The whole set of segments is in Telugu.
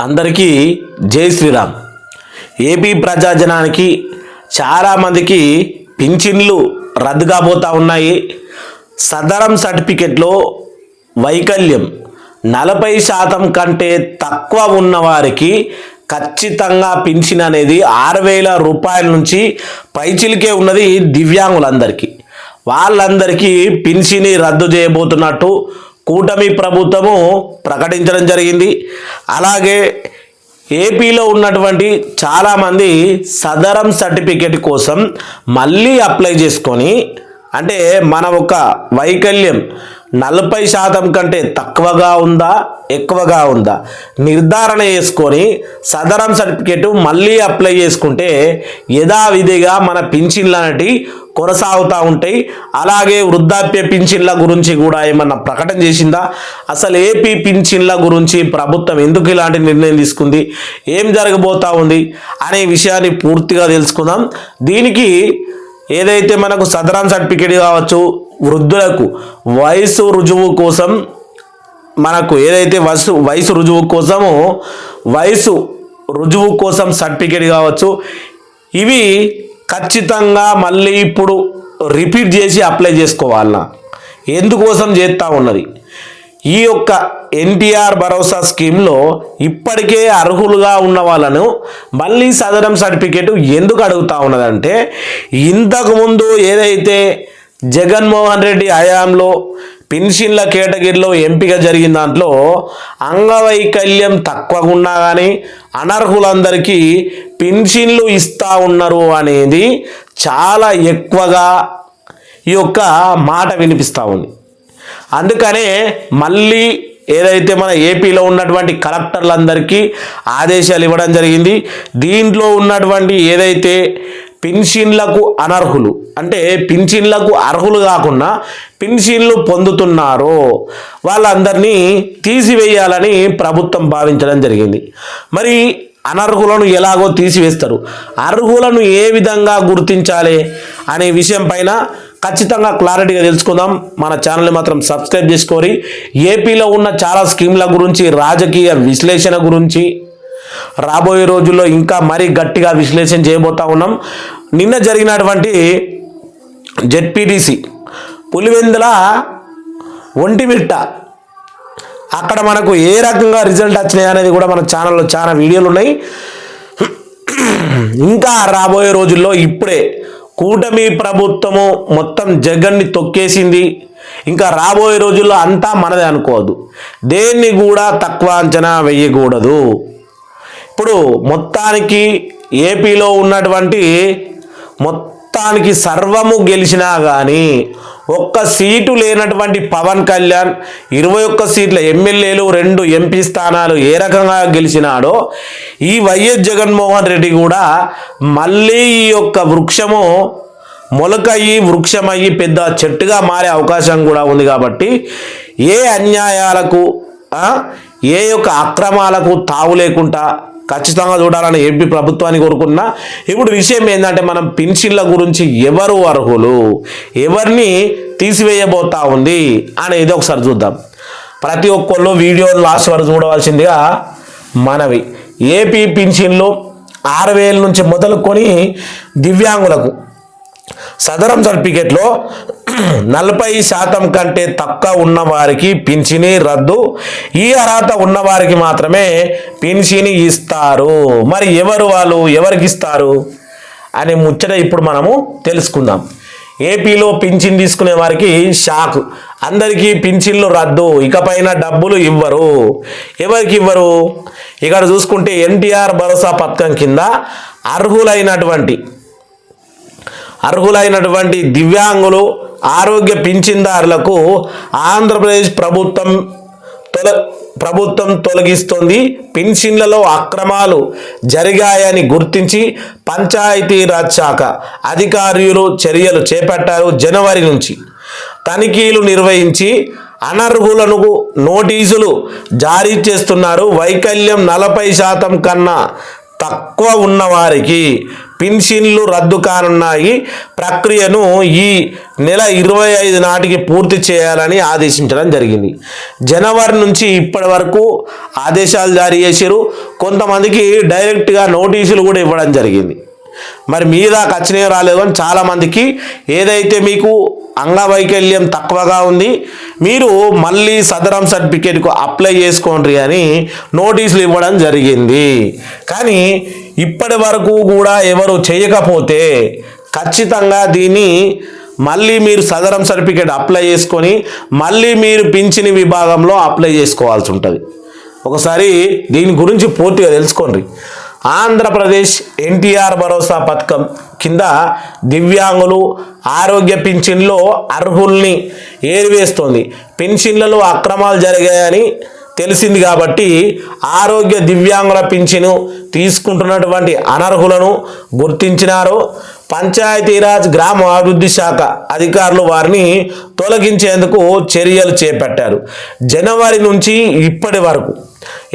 అందరికీ జై శ్రీరామ్. ఏపీ ప్రజాజనానికి చాలామందికి పింఛన్లు రద్దు కాబోతూ ఉన్నాయి. సదరం సర్టిఫికెట్లో వైకల్యం నలభై శాతం కంటే తక్కువ ఉన్నవారికి ఖచ్చితంగా పింఛన్ అనేది ఆరు వేల రూపాయల నుంచి పైచిలికే ఉన్నది దివ్యాంగులందరికీ. వాళ్ళందరికీ పింఛని రద్దు చేయబోతున్నట్టు కూటమి ప్రభుత్వము ప్రకటించడం జరిగింది. అలాగే ఏపీలో ఉన్నటువంటి చాలామంది సదరం సర్టిఫికేట్ కోసం మళ్ళీ అప్లై చేసుకొని అంటే మన ఒక వైకల్యం నలభై శాతం కంటే తక్కువగా ఉందా ఎక్కువగా ఉందా నిర్ధారణ చేసుకొని సదరం సర్టిఫికేట్ మళ్ళీ అప్లై చేసుకుంటే యథావిధిగా మన పింఛన్ లాంటి కొనసాగుతూ ఉంటాయి. అలాగే వృద్ధాప్య పింఛన్ల గురించి కూడా ఏమన్నా ప్రకటన చేసిందా? అసలు ఏపీ పింఛన్ల గురించి ప్రభుత్వం ఎందుకు ఇలాంటి నిర్ణయం తీసుకుంది? ఏం జరగబోతా ఉంది? అనే విషయాన్ని పూర్తిగా తెలుసుకుందాం. దీనికి ఏదైతే మనకు సదరం సర్టిఫికేట్ కావచ్చు వృద్ధులకు వయసు రుజువు కోసం మనకు ఏదైతే వయసు వయసు రుజువు కోసము వయసు రుజువు కోసం సర్టిఫికేట్ కావచ్చు. ఇవి ఖచ్చితంగా మళ్ళీ ఇప్పుడు రిపీట్ చేసి అప్లై చేసుకోవాలన్నా. ఎందుకోసం చేస్తూ ఉన్నది? ఈ యొక్క ఎన్టీఆర్ భరోసా స్కీమ్లో ఇప్పటికే అర్హులుగా ఉన్న వాళ్ళను మళ్ళీ సదరం సర్టిఫికేట్ ఎందుకు అడుగుతా ఉన్నదంటే ఇంతకుముందు ఏదైతే జగన్మోహన్ రెడ్డి హయాంలో పెన్షన్ల కేటగిరీలో ఎంపిక జరిగిన దాంట్లో అంగవైకల్యం తక్కువగా ఉన్నా కానీ అనర్హులందరికీ పెన్షన్లు ఇస్తా ఉన్నారు అనేది చాలా ఎక్కువగా ఈ యొక్క మాట వినిపిస్తూ ఉంది. అందుకనే మళ్ళీ ఏదైతే మన ఏపీలో ఉన్నటువంటి కలెక్టర్లందరికీ ఆదేశాలు ఇవ్వడం జరిగింది. దీంట్లో ఉన్నటువంటి ఏదైతే పెన్షన్లకు అనర్హులు. అంటే పింఛన్లకు అర్హులు కాకుండా పెన్షన్లు పొందుతున్నారో. వాళ్ళందరినీ తీసివేయాలని ప్రభుత్వం భావించడం జరిగింది. మరి అనర్హులను ఎలాగో తీసివేస్తారు? అర్హులను ఏ విధంగా గుర్తించాలి అనే విషయం పైన ఖచ్చితంగా క్లారిటీగా తెలుసుకుందాం. మన ఛానల్ని మాత్రం సబ్స్క్రైబ్ చేసుకోరి. ఏపీలో ఉన్న చాలా స్కీమ్ల గురించి రాజకీయ విశ్లేషణ గురించి రాబోయే రోజుల్లో ఇంకా మరీ గట్టిగా విశ్లేషణ చేయబోతా ఉన్నాం. నిన్న జరిగినటువంటి జెడ్పీటీసీ పులివెందుల ఒంటిమిట్ట అక్కడ మనకు ఏ రకంగా రిజల్ట్ వచ్చినాయి అనేది కూడా మన ఛానల్లో చాలా వీడియోలు ఉన్నాయి. ఇంకా రాబోయే రోజుల్లో ఇప్పుడే కూటమి ప్రభుత్వము మొత్తం జగన్ని తొక్కేసింది. ఇంకా రాబోయే రోజుల్లో అంతా మనదే అనుకోవద్దు. దేన్ని కూడా తక్కువ అంచనా వేయకూడదు. ఇప్పుడు మొత్తానికి ఏపీలో ఉన్నటువంటి మొత్తానికి సర్వము గెలిచినా కానీ ఒక్క సీటు లేనటువంటి పవన్ కళ్యాణ్ ఇరవై ఒక్క సీట్ల ఎమ్మెల్యేలు రెండు ఎంపీ స్థానాలు ఏ రకంగా గెలిచినాడో ఈ వైఎస్ జగన్మోహన్ రెడ్డి కూడా మళ్ళీ ఈ యొక్క వృక్షము మొలకయ్యి వృక్షమయ్యి పెద్ద చెట్టుగా మారే అవకాశం కూడా ఉంది కాబట్టి ఏ అన్యాయాలకు ఏ యొక్క అక్రమాలకు తావు లేకుండా ఖచ్చితంగా చూడాలని ఏపీ ప్రభుత్వాన్ని కోరుకున్నా ఇప్పుడు విషయం ఏంటంటే మనం పెన్షన్ల గురించి ఎవరు అర్హులు? ఎవరిని తీసివేయబోతా ఉంది అనేది ఒకసారి చూద్దాం. ప్రతి ఒక్కళ్ళు వీడియో లాస్ట్ వరకు చూడవలసిందిగా మనవి. ఏపీ పింఛన్లు ఆరు వేల నుంచి మొదలుకొని దివ్యాంగులకు సదరం సర్టిఫికేట్లో నలభై శాతం కంటే తక్కువ ఉన్నవారికి పింఛని రద్దు ఈ అర్హత ఉన్నవారికి మాత్రమే పింఛని ఇస్తారు. మరి ఎవరు వాళ్ళు? ఎవరికి ఇస్తారు? అనే ముచ్చట ఇప్పుడు మనము తెలుసుకుందాం. ఏపీలో పింఛన్ తీసుకునే వారికి షాక్. అందరికీ పింఛన్లు రద్దు ఇకపైన డబ్బులు ఇవ్వరు. ఎవరికి ఇవ్వరు? ఇక్కడ చూసుకుంటే ఎన్టీఆర్ భరోసా పథకం కింద అర్హులైనటువంటి అర్హులైనటువంటి దివ్యాంగులు ఆరోగ్య పింఛన్దారులకు ఆంధ్రప్రదేశ్ ప్రభుత్వం తొల ప్రభుత్వం తొలగిస్తుంది. పెన్షన్లలో అక్రమాలు జరిగాయని గుర్తించి పంచాయతీరాజ్ శాఖ అధికారులు చర్యలు చేపట్టారు జనవరి నుంచి. తనిఖీలు నిర్వహించి అనర్హులను నోటీసులు జారీ చేస్తున్నారు. వైకల్యం నలభై శాతం కన్నా తక్కువ ఉన్నవారికి పెన్షన్లు రద్దు కానున్నాయి. ప్రక్రియను ఈ నెల ఇరవై ఐదు నాటికి పూర్తి చేయాలని ఆదేశించడం జరిగింది. జనవరి నుంచి ఇప్పటి వరకు ఆదేశాలు జారీ చేశారు. కొంతమందికి డైరెక్ట్గా నోటీసులు కూడా ఇవ్వడం జరిగింది. మరి మీ దాకా వచ్చినాయో రాలేదు అని చాలామందికి ఏదైతే మీకు అంగవైకల్యం తక్కువగా ఉంది మీరు మళ్ళీ సదరం సర్టిఫికేట్కు అప్లై చేసుకోండి అని నోటీసులు ఇవ్వడం జరిగింది. కానీ ఇప్పటి వరకు కూడా ఎవరు చేయకపోతే ఖచ్చితంగా దీన్ని మళ్ళీ మీరు సదరం సర్టిఫికేట్ అప్లై చేసుకొని మళ్ళీ మీరు పింఛని విభాగంలో అప్లై చేసుకోవాల్సి ఉంటుంది. ఒకసారి దీని గురించి పూర్తిగా తెలుసుకోండి. ఆంధ్రప్రదేశ్ ఎన్టీఆర్ భరోసా పథకం కింద దివ్యాంగులు ఆరోగ్య పింఛన్లో అర్హుల్ని ఏరివేస్తోంది. పెన్షన్లలో అక్రమాలు జరిగాయని తెలిసింది కాబట్టి ఆరోగ్య దివ్యాంగుల పింఛను తీసుకుంటున్నటువంటి అనర్హులను గుర్తించినారు. పంచాయతీరాజ్ గ్రామ అభివృద్ధి శాఖ అధికారులు వారిని తొలగించేందుకు చర్యలు చేపట్టారు. జనవరి నుంచి ఇప్పటి వరకు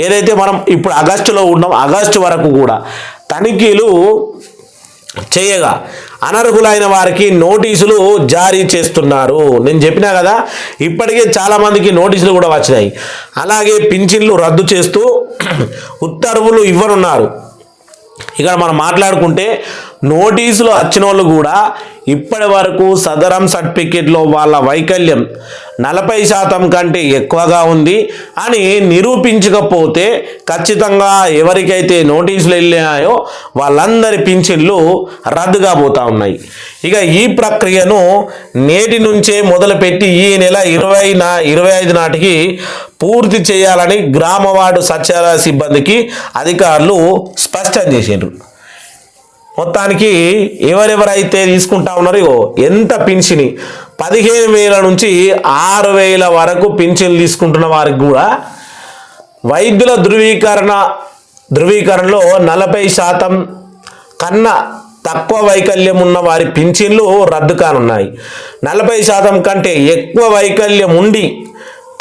ఏదైతే మనం ఇప్పుడు ఆగస్టులో ఉన్నాం ఆగస్టు వరకు కూడా తనిఖీలు చేయగా అనర్హులైన వారికి నోటీసులు జారీ చేస్తున్నారు. నేను చెప్పినా కదా ఇప్పటికే చాలామందికి నోటీసులు కూడా వచ్చినాయి. అలాగే పింఛన్లు రద్దు చేస్తూ ఉత్తర్వులు ఇవ్వనున్నారు. ఇక్కడ మనం మాట్లాడుకుంటే నోటీసులు వచ్చిన వాళ్ళు కూడా ఇప్పటి వరకు సదరం సర్టిఫికెట్లో వాళ్ళ వైకల్యం నలభై శాతం కంటే ఎక్కువగా ఉంది అని నిరూపించకపోతే ఖచ్చితంగా ఎవరికైతే నోటీసులు వెళ్ళాయో వాళ్ళందరి పింఛన్లు రద్దుగా పోతా ఉన్నాయి. ఇక ఈ ప్రక్రియను నేటి నుంచే మొదలుపెట్టి ఈ నెల ఇరవై నా ఇరవై ఐదు నాటికి పూర్తి చేయాలని గ్రామ వార్డు సచివాలయ సిబ్బందికి అధికారులు స్పష్టం చేసిండ్రు. మొత్తానికి ఎవరెవరైతే తీసుకుంటా ఉన్నారో ఎంత పింఛని? పదిహేను వేల నుంచి ఆరు వేల వరకు పింఛన్లు తీసుకుంటున్న వారికి కూడా వైద్యుల ధృవీకరణ ధృవీకరణలో నలభై శాతం కన్నా తక్కువ వైకల్యం ఉన్న వారి పింఛన్లు రద్దు కానున్నాయి. నలభై శాతం కంటే ఎక్కువ వైకల్యం ఉండి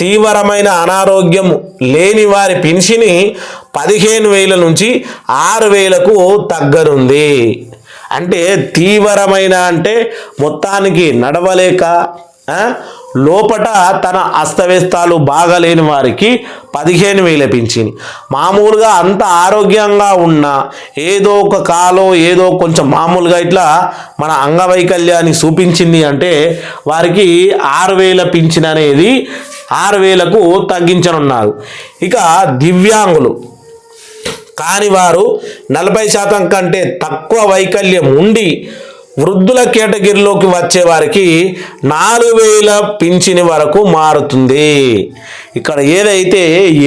తీవ్రమైన అనారోగ్యం లేని వారి పింఛని పదిహేను వేల నుంచి ఆరు వేలకు తగ్గనుంది. అంటే తీవ్రమైన అంటే మొత్తానికి నడవలేక లోపట తన అస్తవ్యస్తాలు బాగలేని వారికి పదిహేను వేల పింఛని. మామూలుగా అంత ఆరోగ్యంగా ఉన్న ఏదో ఒక కాలో ఏదో కొంచెం మామూలుగా ఇట్లా మన అంగవైకల్యాన్ని చూపించింది అంటే వారికి ఆరు వేల పింఛన్ అనేది ఆరు వేలకు తగ్గించనున్నారు. ఇక దివ్యాంగులు. కాని వారు నలభై శాతం కంటే తక్కువ వైకల్యం ఉండి వృద్ధుల కేటగిరీలోకి వచ్చే వారికి నాలుగు వేల పింఛని వరకు మారుతుంది. ఇక్కడ ఏదైతే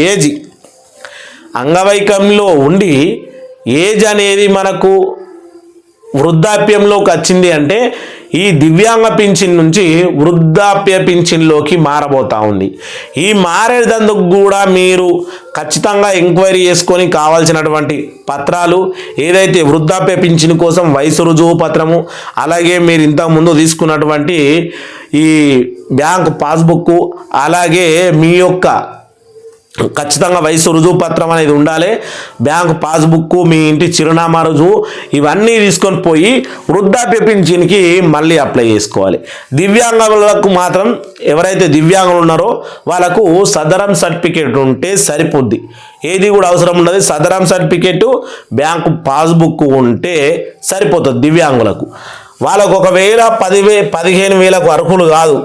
ఏజ్ అంగవైకల్యంలో ఉండి ఏజ్ అనేది మనకు వృద్ధాప్యంలోకి వచ్చింది అంటే ఈ దివ్యాంగ పింఛన్ నుంచి వృద్ధాప్య పింఛన్లోకి మారబోతా ఉంది. ఈ మారేదందుకు కూడా మీరు ఖచ్చితంగా ఎంక్వైరీ చేసుకొని కావాల్సినటువంటి పత్రాలు ఏదైతే వృద్ధాప్య పింఛన్ కోసం వయసు రుజువు పత్రము అలాగే మీరు ఇంతకుముందు తీసుకున్నటువంటి ఈ బ్యాంక్ పాస్బుక్ అలాగే మీ యొక్క ఖచ్చితంగా వయసు రుజువు పత్రం అనేది ఉండాలి. బ్యాంక్ పాస్బుక్ మీ ఇంటి చిరునామా రుజువు ఇవన్నీ తీసుకొని పోయి వృద్ధాప్య పింఛన్కి మళ్ళీ అప్లై చేసుకోవాలి. దివ్యాంగులకు మాత్రం ఎవరైతే దివ్యాంగులు ఉన్నారో వాళ్ళకు సదరం సర్టిఫికేట్ ఉంటే సరిపోద్ది. ఏది కూడా అవసరం ఉండదు. సదరం సర్టిఫికేట్ బ్యాంకు పాస్బుక్ ఉంటే సరిపోతుంది దివ్యాంగులకు. వాళ్ళకు ఒకవేళ పదివే పదిహేను వేలకు అర్హులు కాదు.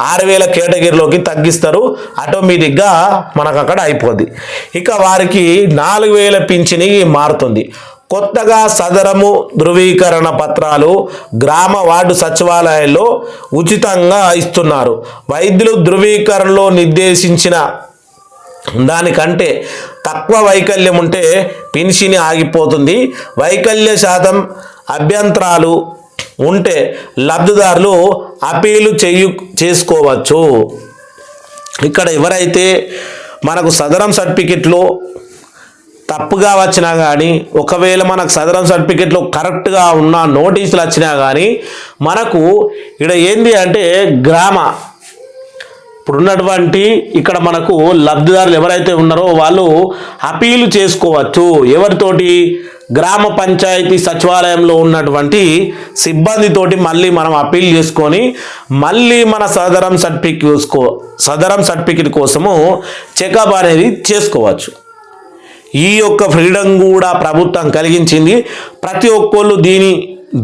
ఆరు వేల కేటగిరీలోకి తగ్గిస్తారు. ఆటోమేటిక్గా మనకు అక్కడ అయిపోద్ది. ఇక వారికి నాలుగు వేల పింఛని మారుతుంది. కొత్తగా సదరము ధృవీకరణ పత్రాలు గ్రామ వార్డు సచివాలయాల్లో ఉచితంగా ఇస్తున్నారు. వైద్యులు ధృవీకరణలో నిర్దేశించిన దానికంటే తక్కువ వైకల్యం ఉంటే పెన్షన్ ఆగిపోతుంది. వైకల్య శాతం అభ్యంతరాలు ఉంటే లబ్ధిదారులు అపీలు చేయు చేసుకోవచ్చు. ఇక్కడ ఎవరైతే మనకు సదరం సర్టిఫికెట్లో తప్పుగా వచ్చినా కానీ ఒకవేళ మనకు సదరం సర్టిఫికెట్లో కరెక్ట్గా ఉన్న నోటీసులు వచ్చినా కానీ మనకు ఇక్కడ ఏంది అంటే గ్రామ. ఇప్పుడు ఉన్నటువంటి ఇక్కడ మనకు లబ్ధిదారులు ఎవరైతే ఉన్నారో వాళ్ళు అపీలు చేసుకోవచ్చు. ఎవరితోటి? గ్రామ పంచాయతీ సచివాలయంలో ఉన్నటువంటి సిబ్బందితోటి మళ్ళీ మనం అప్పీల్ చేసుకొని మళ్ళీ మన సదరం సర్టిఫికేట్ చూసుకో సదరం సర్టిఫికేట్ కోసము చెకప్ అనేది చేసుకోవచ్చు. ఈ యొక్క ఫ్రీడమ్ కూడా ప్రభుత్వం కలిగించింది. ప్రతి ఒక్కళ్ళు దీని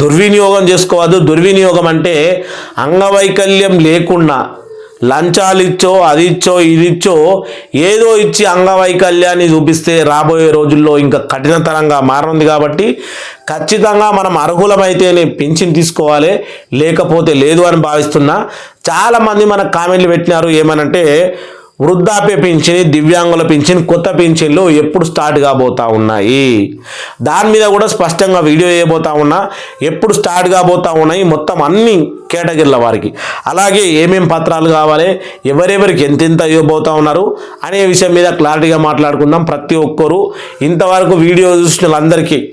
దుర్వినియోగం చేసుకోవద్దు. దుర్వినియోగం అంటే అంగవైకల్యం లేకుండా లంచాలు ఇచ్చో అది ఇచ్చో ఇది ఇచ్చో ఏదో ఇచ్చి అంగవైకల్యాన్ని చూపిస్తే రాబోయే రోజుల్లో ఇంకా కఠినతరంగా మారనుంది కాబట్టి ఖచ్చితంగా మనం అర్హులమైతేనే పెన్షన్ తీసుకోవాలి. లేకపోతే లేదు అని భావిస్తున్నా. చాలామంది మనకు కామెంట్లు పెట్టినారు ఏమనంటే వృద్ధాప్య పింఛని దివ్యాంగుల పింఛన్ కొత్త పింఛన్లు ఎప్పుడు స్టార్ట్ కాబోతా ఉన్నాయి? దాని మీద కూడా స్పష్టంగా వీడియో వేయబోతా ఉన్నా. ఎప్పుడు స్టార్ట్ కాబోతా ఉన్నాయి? మొత్తం అన్ని కేటగిరీల వారికి. అలాగే ఏమేం పత్రాలు కావాలి? ఎవరెవరికి ఎంతెంత ఇవ్వబోతా ఉన్నారు? అనే విషయం మీద క్లారిటీగా మాట్లాడుకుందాం ప్రతి ఒక్కరూ. ఇంతవరకు వీడియో చూసిన వాళ్ళందరికీ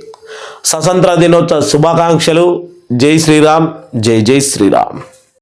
స్వతంత్ర దినోత్సవ శుభాకాంక్షలు. జై శ్రీరామ్ జై జై శ్రీరామ్.